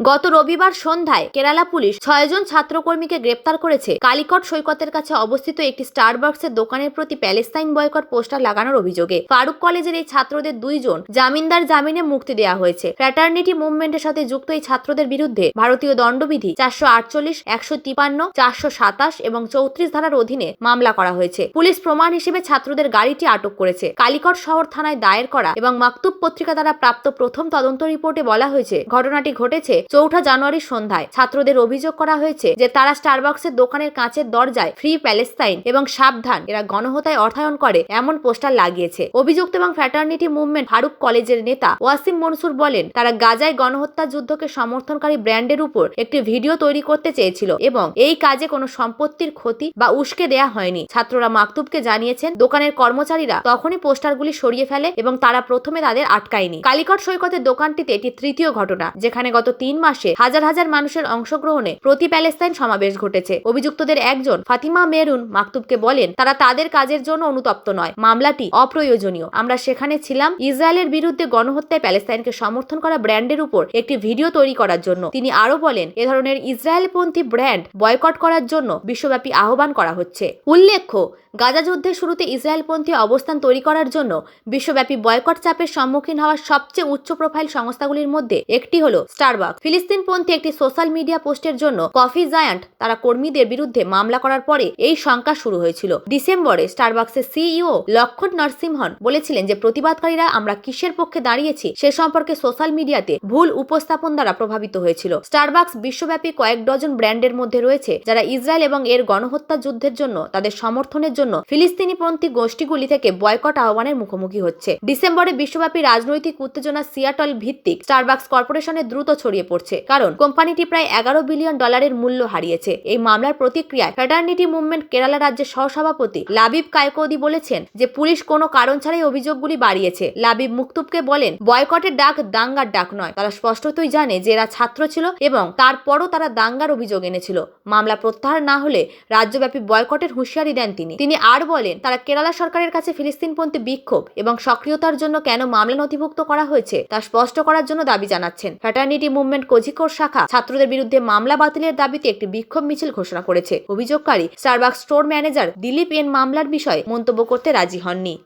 গত রবিবার সন্ধ্যায় কেরালা পুলিশ ছয়জন ছাত্রকর্মীকে গ্রেপ্তার করেছে। কালিকট সৈকতের কাছে অবস্থিত একটি স্টারবাক্সের দোকানের প্রতি প্যালেস্তাইন বয়কট পোস্টার লাগানোর অভিযোগে ফারুক কলেজের এই ছাত্রদের দুইজন জামিনদার জামিনে মুক্তি দেওয়া হয়েছে। ফ্র্যাটার্নিটি মুভমেন্টের সাথে যুক্ত এই ছাত্রদের বিরুদ্ধে ভারতীয় দণ্ডবিধি চারশো আটচল্লিশ, একশো তিপান্ন, চারশো সাতাশ এবং চৌত্রিশ ধারার অধীনে মামলা করা হয়েছে। পুলিশ প্রমাণ হিসেবে ছাত্রদের গাড়িটি আটক করেছে। কালিকট শহর থানায় দায়ের করা এবং মাকতুব পত্রিকা দ্বারা প্রাপ্ত প্রথম তদন্ত রিপোর্টে বলা হয়েছে, ঘটনাটি ঘটেছে চৌঠা জানুয়ারির সন্ধ্যায় ছাত্রদের অভিযোগ করা হয়েছে যে তারা স্টারবাক্সের দোকানের কাঁচের দরজায় ফ্রি প্যালেস্তাইন এবং সাবধান, এরা গণহত্যায় অর্থায়ন করে এমন পোস্টার লাগিয়েছে। অভিযুক্ত এবং ফ্যাটার্নিটি মুভমেন্ট ফারুক কলেজের নেতা ওয়াসিম মনসুর বলেন, তারা গাজায় গণহত্যা যুদ্ধকে সমর্থনকারী ব্র্যান্ডের উপর একটি ভিডিও তৈরি করতে চেয়েছিল এবং এই কাজে কোনো সম্পত্তির ক্ষতি বা উস্কে দেয়া হয়নি। ছাত্ররা মাকতুবকে জানিয়েছেন, দোকানের কর্মচারীরা তখনই পোস্টারগুলি সরিয়ে ফেলে এবং তারা প্রথমে তাদের আটকায়নি। কালিকট সৈকতের দোকানটিতে এটি তৃতীয় ঘটনা, যেখানে গত তিন মাসে হাজার হাজার মানুষের অংশগ্রহণে প্রতি প্যালেস্তাইন সমাবেশ ঘটেছে। অভিযুক্তদের একজন ফাতিমা মেরুন মাকতুবকে বলেন, তারা তাদের কাজের জন্য অনুতপ্ত নয়। মামলাটি অপ্রয়োজনীয়। আমরা সেখানে ছিলাম। ইসরায়েলের বিরুদ্ধে গণহত্যায় প্যালেস্তাইনকে সমর্থন করা ব্র্যান্ডের উপর একটি ভিডিও তৈরি করার জন্য। তিনি আরও বলেন, এ ধরনের ইসরায়েলপন্থী ব্র্যান্ড বয়কট করার জন্য বিশ্বব্যাপী আহ্বান করা হচ্ছে। উল্লেখ্য, গাজা যুদ্ধের শুরুতে ইসরায়েলপন্থী অবস্থান তৈরি করার জন্য বিশ্বব্যাপী বয়কট চাপের সম্মুখীন হওয়া সবচেয়ে উচ্চ প্রোফাইল সংস্থাগুলির মধ্যে একটি হলো স্টারবাক। ফিলিস্তিনপন্থী একটি সোশ্যাল মিডিয়া পোস্টের জন্য কফি জায়ান্ট, তারা কর্মীদের বিরুদ্ধে মামলা করার পরে এই শঙ্কা শুরু হয়েছিল। ডিসেম্বরে স্টারবাক্সের সিইও লক্ষণ নরসিংহন বলেছিলেন যে, প্রতিবাদকারীরা আমরা কিসের পক্ষে দাঁড়িয়েছি সে সম্পর্কে সোশ্যাল মিডিয়াতে ভুল উপস্থাপন দ্বারা প্রভাবিত হয়েছিল। স্টারবাক্স বিশ্বব্যাপী কয়েক ডজন ব্র্যান্ডের মধ্যে রয়েছে, যারা ইসরায়েল এবং এর গণহত্যা যুদ্ধের জন্য, তাদের সমর্থনের জন্য ফিলিস্তিনিপন্থী গোষ্ঠীগুলি থেকে বয়কট আহ্বানের মুখোমুখি হচ্ছে। ডিসেম্বরে বিশ্বব্যাপী রাজনৈতিক উত্তেজনা সিয়াটল ভিত্তিক স্টারবাক্স কর্পোরেশনে দ্রুত ছড়িয়ে পড়ছে কারণ, কোম্পানিটি প্রায় এগারো বিলিয়ন ডলারের মূল্য হারিয়েছে। এই মামলার প্রতিক্রিয়ায় ফ্যাটার্নিটি মুভমেন্ট কেরালা রাজ্যের সহসভাপতি লাবিব কায়কোদি বলেছেন যে, পুলিশ কোনো কারণ ছাড়াই অভিযোগগুলি বাড়িয়েছে। লাবিব মুক্তুবকে বলেন, বয়কটের ডাক দাঙ্গার ডাক নয়। তারা স্পষ্টতই জানে যে, এরা ছাত্র ছিল এবং তারপরও তারা দাঙ্গার অভিযোগ এনেছিল। মামলা প্রত্যাহার না হলে রাজ্যব্যাপী বয়কটের হুঁশিয়ারি দেন তিনি। তিনি আর বলেন, তারা কেরালা সরকারের কাছে ফিলিস্তিনপন্থী বিক্ষোভ এবং সক্রিয়তার জন্য কেন মামলা নথিভুক্ত করা হয়েছে তা স্পষ্ট করার জন্য দাবি জানাচ্ছেন। ফ্যাটার্নিটি মুভমেন্ট কোঝিকোর শাখা ছাত্রদের বিরুদ্ধে মামলা বাতিলের দাবিতে একটি বিক্ষোভ মিছিল ঘোষণা করেছে। অভিযোগকারী Starbucks store manager Dilip N মামলার বিষয়ে মন্তব্য করতে রাজি হননি।